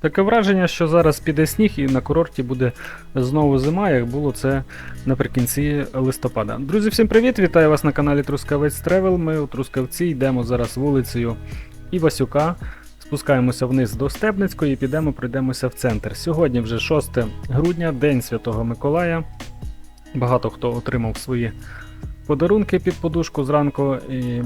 Таке враження, що зараз піде сніг і на курорті буде знову зима, як було це наприкінці листопада. Друзі, всім привіт! Вітаю вас на каналі Трускавець Тревел. Ми у Трускавці йдемо зараз вулицею Івасюка. Спускаємося вниз до Стебницької і підемо пройдемося в центр. Сьогодні вже 6 грудня, День Святого Миколая. Багато хто отримав свої подарунки під подушку зранку. І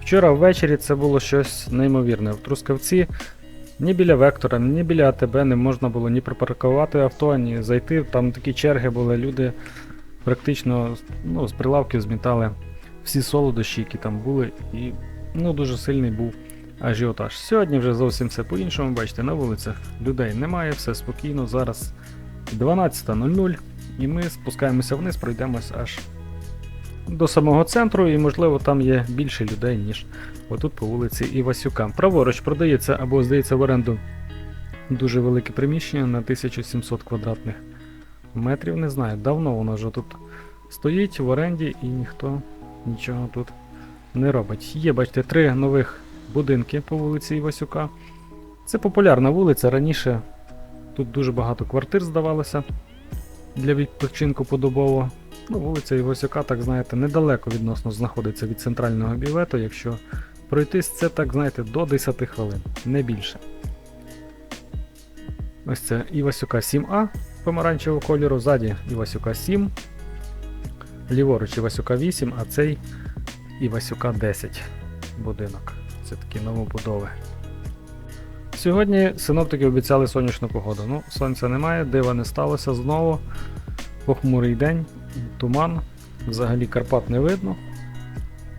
вчора ввечері це було щось неймовірне. В Трускавці ні біля Вектора, ні біля АТБ не можна було ні припаркувати авто, ні зайти. Там такі черги були, люди практично ну, з прилавків змітали всі солодощі, які там були, і ну, дуже сильний був ажіотаж. Сьогодні вже зовсім все по-іншому, бачите, на вулицях людей немає, все спокійно. Зараз 12.00 і ми спускаємося вниз, пройдемось аж до самого центру, і можливо там є більше людей, ніж отут по вулиці Івасюка. Праворуч продається або здається в оренду дуже велике приміщення на 1700 квадратних метрів. Не знаю, давно воно вже тут стоїть в оренді і ніхто нічого тут не робить. Є, бачите, три нових будинки по вулиці Івасюка. Це популярна вулиця. Раніше тут дуже багато квартир здавалося для відпочинку подобово. Ну, вулиця Івасюка, так знаєте, недалеко відносно знаходиться від центрального бівету. Якщо пройтись, це так, знаєте, до 10 хвилин, не більше. Ось це Івасюка 7А помаранчевого кольору, ззаді Івасюка 7, ліворуч Івасюка 8, а цей Івасюка 10 будинок. Це такі новобудови. Сьогодні синоптики обіцяли сонячну погоду. Ну, сонця немає, дива не сталося знову. Похмурий день, туман, взагалі Карпат не видно.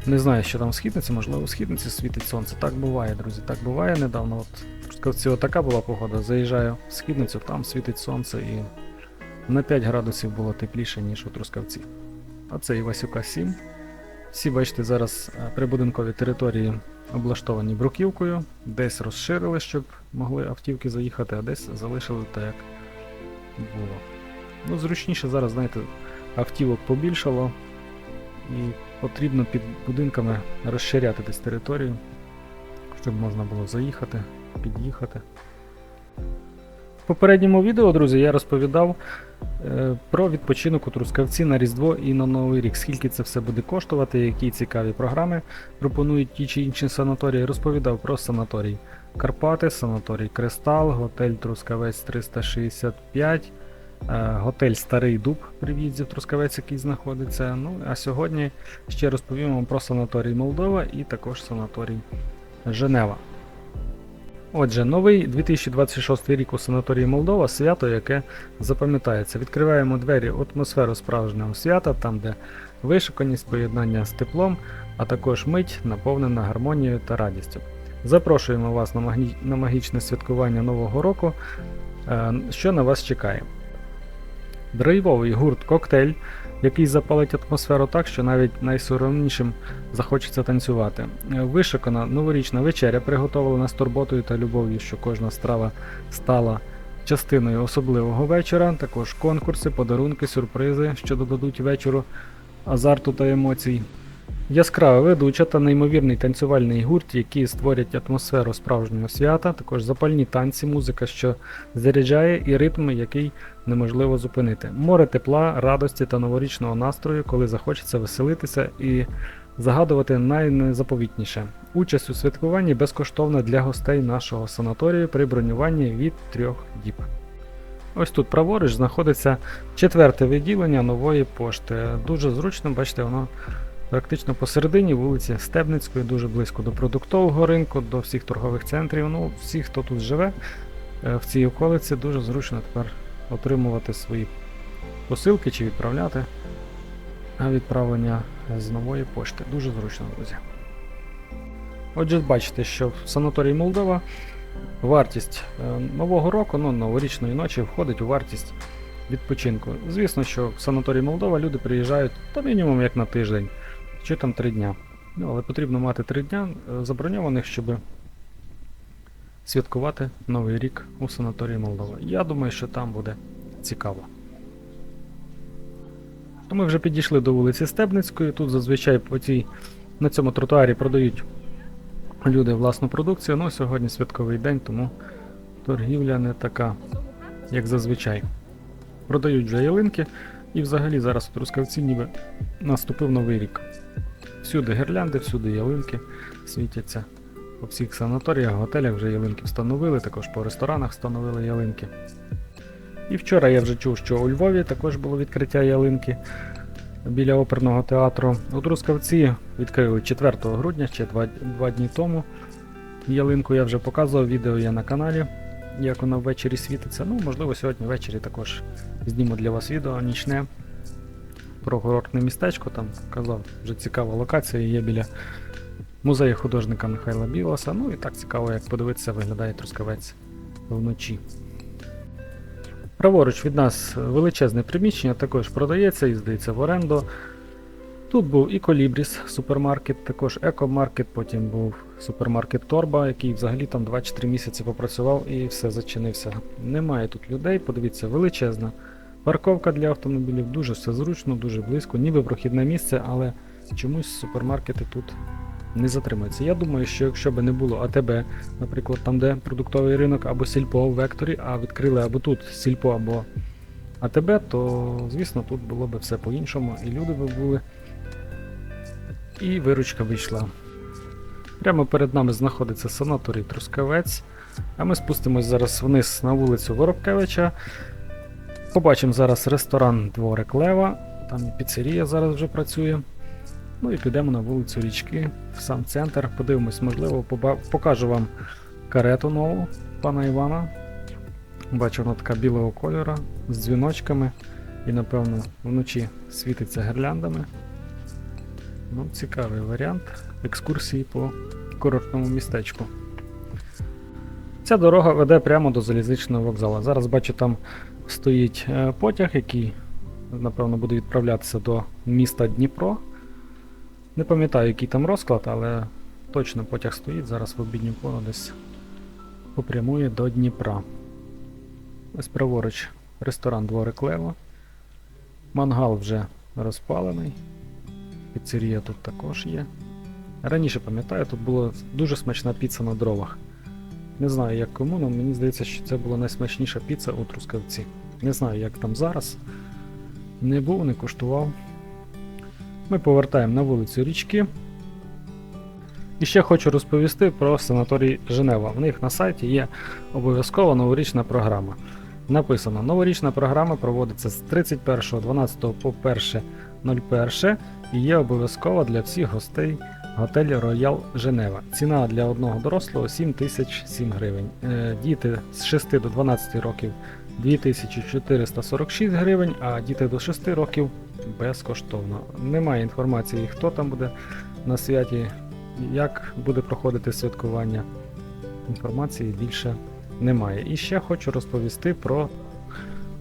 Не знаю, що там в східниці, можливо, в східниці світить сонце. Так буває, друзі, так буває недавно. От в Трускавці отака була погода. Заїжджаю в східницю, там світить сонце і на 5 градусів було тепліше, ніж у Трускавці. А це Івасюка 7. Всі, бачите, зараз е, прибудинкові території облаштовані бруківкою, десь розширили, щоб могли автівки заїхати, а десь залишили так, як було. Ну, зручніше зараз, знаєте, автівок побільшало, і потрібно під будинками розширяти десь територію, щоб можна було заїхати, під'їхати. В попередньому відео, друзі, я розповідав е, про відпочинок у Трускавці на Різдво і на Новий рік. Скільки це все буде коштувати, які цікаві програми пропонують ті чи інші санаторії. Розповідав про санаторій Карпати, санаторій Кристал, готель Трускавець 365. Е, Готель Старий Дуб при в'їзді в Трускавець, який знаходиться. Ну, а сьогодні ще розповім вам про санаторій Молдова і також санаторій Женева. Отже, новий 2026 рік у санаторії Молдова свято, яке запам'ятається. Відкриваємо двері у атмосферу справжнього свята, там, де вишуканість, поєднання з теплом, а також мить наповнена гармонією та радістю. Запрошуємо вас на магічне святкування Нового року, е, що на вас чекає. Драйвовий гурт коктейль, який запалить атмосферу так, що навіть найсоромнішим захочеться танцювати. Вишикана новорічна вечеря, приготовлена з турботою та любов'ю, що кожна страва стала частиною особливого вечора. Також конкурси, подарунки, сюрпризи, що додадуть вечору азарту та емоцій. Яскрава ведуча та неймовірний танцювальний гурт, які створять атмосферу справжнього свята, також запальні танці, музика, що заряджає, і ритм, який неможливо зупинити. Море тепла, радості та новорічного настрою, коли захочеться веселитися і загадувати найнезаповітніше. Участь у святкуванні безкоштовна для гостей нашого санаторію при бронюванні від трьох діб. Ось тут праворуч знаходиться четверте відділення нової пошти. Дуже зручно, бачите, воно практично посередині вулиці Стебницької, дуже близько до продуктового ринку, до всіх торгових центрів. Ну, всі, хто тут живе е, в цій околиці, дуже зручно тепер отримувати свої посилки чи відправляти відправлення з нової пошти. Дуже зручно, друзі. Отже, бачите, що в санаторії Молдова вартість е, нового року, ну, новорічної ночі входить у вартість відпочинку. Звісно, що в санаторії Молдова люди приїжджають та мінімум як на тиждень, чи там три дня. Ну, але потрібно мати три дня е, заброньованих, щоб святкувати Новий рік у санаторії Молдова. Я думаю, що там буде цікаво. То ми вже підійшли до вулиці Стебницької. Тут зазвичай по цій, на цьому тротуарі продають люди власну продукцію. Ну, сьогодні святковий день, тому торгівля не така, як зазвичай. Продають вже ялинки, і взагалі зараз у Трускавці ніби наступив новий рік. Всюди гірлянди, всюди ялинки світяться. По всіх санаторіях, готелях вже ялинки встановили, також по ресторанах встановили ялинки. І вчора я вже чув, що у Львові також було відкриття ялинки біля оперного театру. У Трускавці відкрили 4 грудня, ще 2, 2 дні тому. Ялинку я вже показував, відео є на каналі, як вона ввечері світиться. Ну, можливо, сьогодні ввечері також зніму для вас відео нічне про містечко. Там казав, вже цікава локація є біля музею художника Михайла Білоса. Ну і так цікаво, як подивитися, виглядає Трускавець вночі. Праворуч від нас величезне приміщення, також продається і здається в оренду. Тут був і Колібріс супермаркет, також екомаркет, потім був супермаркет Торба, який взагалі там 2-3 місяці попрацював і все зачинився. Немає тут людей, подивіться, величезна. Парковка для автомобілів, дуже все зручно, дуже близько, ніби прохідне місце, але чомусь супермаркети тут не затримуються. Я думаю, що якщо б не було АТБ, наприклад, там, де продуктовий ринок або сільпо в векторі, а відкрили або тут сільпо, або АТБ, то звісно тут було б все по-іншому, і люди би були, і виручка вийшла. Прямо перед нами знаходиться санаторій Трускавець, а ми спустимось зараз вниз на вулицю Воробкевича. Побачимо зараз ресторан Дворик Лева, там і піцерія зараз вже працює. Ну і підемо на вулицю Річки, в сам центр. Подивимось, можливо, покажу вам карету нову пана Івана. Бачу, вона така білого кольору з дзвіночками і, напевно, вночі світиться гірляндами. Ну, цікавий варіант екскурсії по курортному містечку. Ця дорога веде прямо до залізничного вокзалу. Зараз бачу, там стоїть е, потяг, який, напевно, буде відправлятися до міста Дніпро. Не пам'ятаю, який там розклад, але точно потяг стоїть. Зараз в обідню пору десь попрямує до Дніпра. Ось праворуч ресторан Дворик Лево. Мангал вже розпалений. Піцерія тут також є. Раніше пам'ятаю, тут була дуже смачна піца на дровах. Не знаю, як кому, але мені здається, що це була найсмачніша піца у Трускавці. Не знаю, як там зараз. Не був, не куштував. Ми повертаємо на вулицю річки. І ще хочу розповісти про санаторій Женева. В них на сайті є обов'язкова новорічна програма. Написано: новорічна програма проводиться з 31.12 по 1.01 і є обов'язкова для всіх гостей готелю Роял Женева. Ціна для одного дорослого 7007 гривень. Е, Діти з 6 до 12 років 2446 гривень, а діти до 6 років безкоштовно. Немає інформації, хто там буде на святі, як буде проходити святкування. Інформації більше немає. І ще хочу розповісти про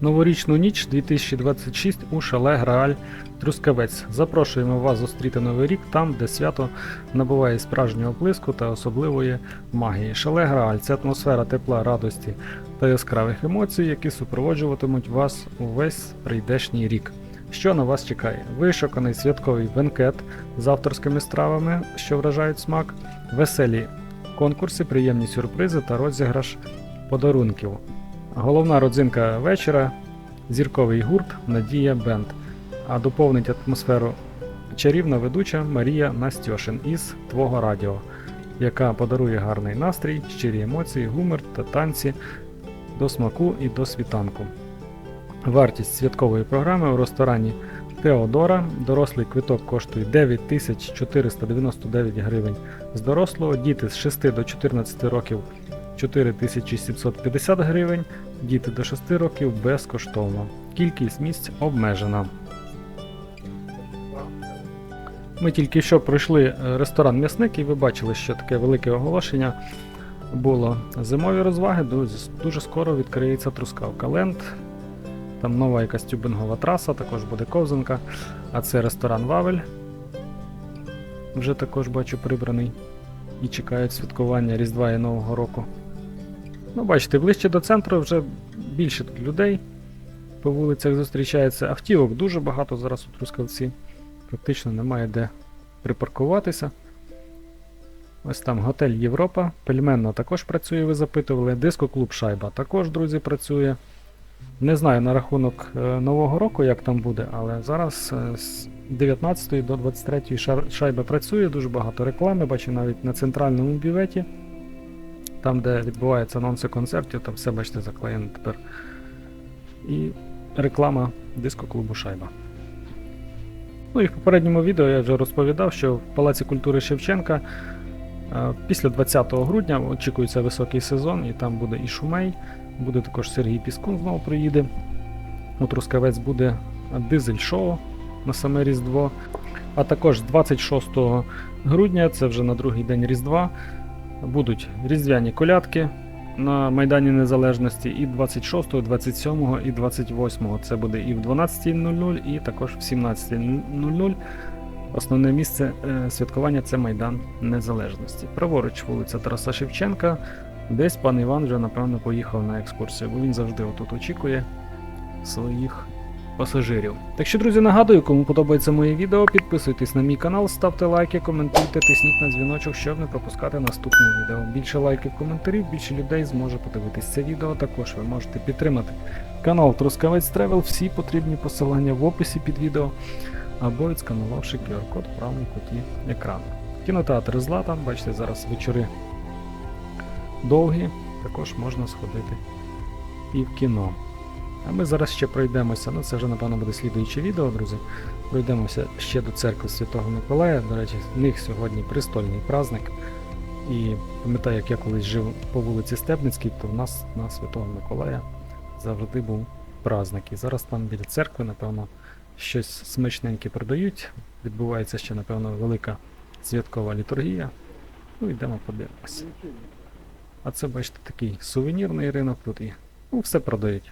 новорічну ніч 2026 у шале Грааль Трускавець. Запрошуємо вас зустріти новий рік там, де свято набуває справжнього блиску та особливої магії. Шале Грааль це атмосфера тепла, радості та яскравих емоцій, які супроводжуватимуть вас увесь прийдешній рік. Що на вас чекає? Вишуканий святковий бенкет з авторськими стравами, що вражають смак, веселі конкурси, приємні сюрпризи та розіграш подарунків. Головна родзинка вечора зірковий гурт Надія Бенд. А доповнить атмосферу чарівна ведуча Марія Настьошин із Твого Радіо, яка подарує гарний настрій, щирі емоції, гумор та танці до смаку і до світанку. Вартість святкової програми у ресторані Теодора. Дорослий квиток коштує 9499 гривень з дорослого, діти з 6 до 14 років 4750 гривень, діти до 6 років безкоштовно. Кількість місць обмежена. Ми тільки що пройшли е, ресторан М'ясник і ви бачили, що таке велике оголошення було. Зимові розваги, дуже, скоро відкриється Трускавка Ленд. Там нова якась тюбингова траса, також буде ковзанка. А це ресторан Вавель. Вже також бачу прибраний. І чекають святкування Різдва і Нового року. Ну, бачите, ближче до центру вже більше людей по вулицях зустрічається. Автівок дуже багато зараз у Трускавці. Практично немає де припаркуватися. Ось там готель Європа, пельменна також працює, ви запитували. Диско-клуб Шайба також, друзі, працює. Не знаю на рахунок е, Нового року, як там буде, але зараз е, з 19 до 23 шайба працює, дуже багато реклами, бачу навіть на центральному бюветі, там, де відбуваються анонси концертів, там все, бачите, заклеєно тепер. І реклама диско-клубу Шайба. Ну і в попередньому відео я вже розповідав, що в Палаці культури Шевченка е, після 20 грудня очікується високий сезон, і там буде і Шумей, буде також Сергій Піскун знову приїде. У Трускавець буде дизель-шоу на саме Різдво. А також 26 грудня, це вже на другий день Різдва, будуть різдвяні колядки на Майдані Незалежності і 26, 27 і 28. Це буде і в 12.00, і також в 17.00. Основне місце е, святкування це Майдан Незалежності. Праворуч вулиця Тараса Шевченка. Десь пан Іван вже, напевно, поїхав на екскурсію, бо він завжди отут очікує своїх пасажирів. Так що, друзі, нагадую, кому подобається моє відео, підписуйтесь на мій канал, ставте лайки, коментуйте, тисніть на дзвіночок, щоб не пропускати наступні відео. Більше лайків, коментарів, більше людей зможе подивитись це відео. Також ви можете підтримати канал Трускавець Тревел. Всі потрібні посилання в описі під відео або відсканувавши QR-код в правому куті екрану. Кінотеатр Златан, бачите, зараз вечори довгі, також можна сходити і в кіно. А ми зараз ще пройдемося, ну це вже напевно буде слідуюче відео, друзі. Пройдемося ще до церкви Святого Миколая. До речі, в них сьогодні престольний праздник. І пам'ятаю, як я колись жив по вулиці Стебницькій, то в нас на Святого Миколая завжди був праздник. І зараз там біля церкви, напевно, щось смачненьке продають. Відбувається ще, напевно, велика святкова літургія. Ну, йдемо подивимося. А це, бачите, такий сувенірний ринок тут і ну, все продають,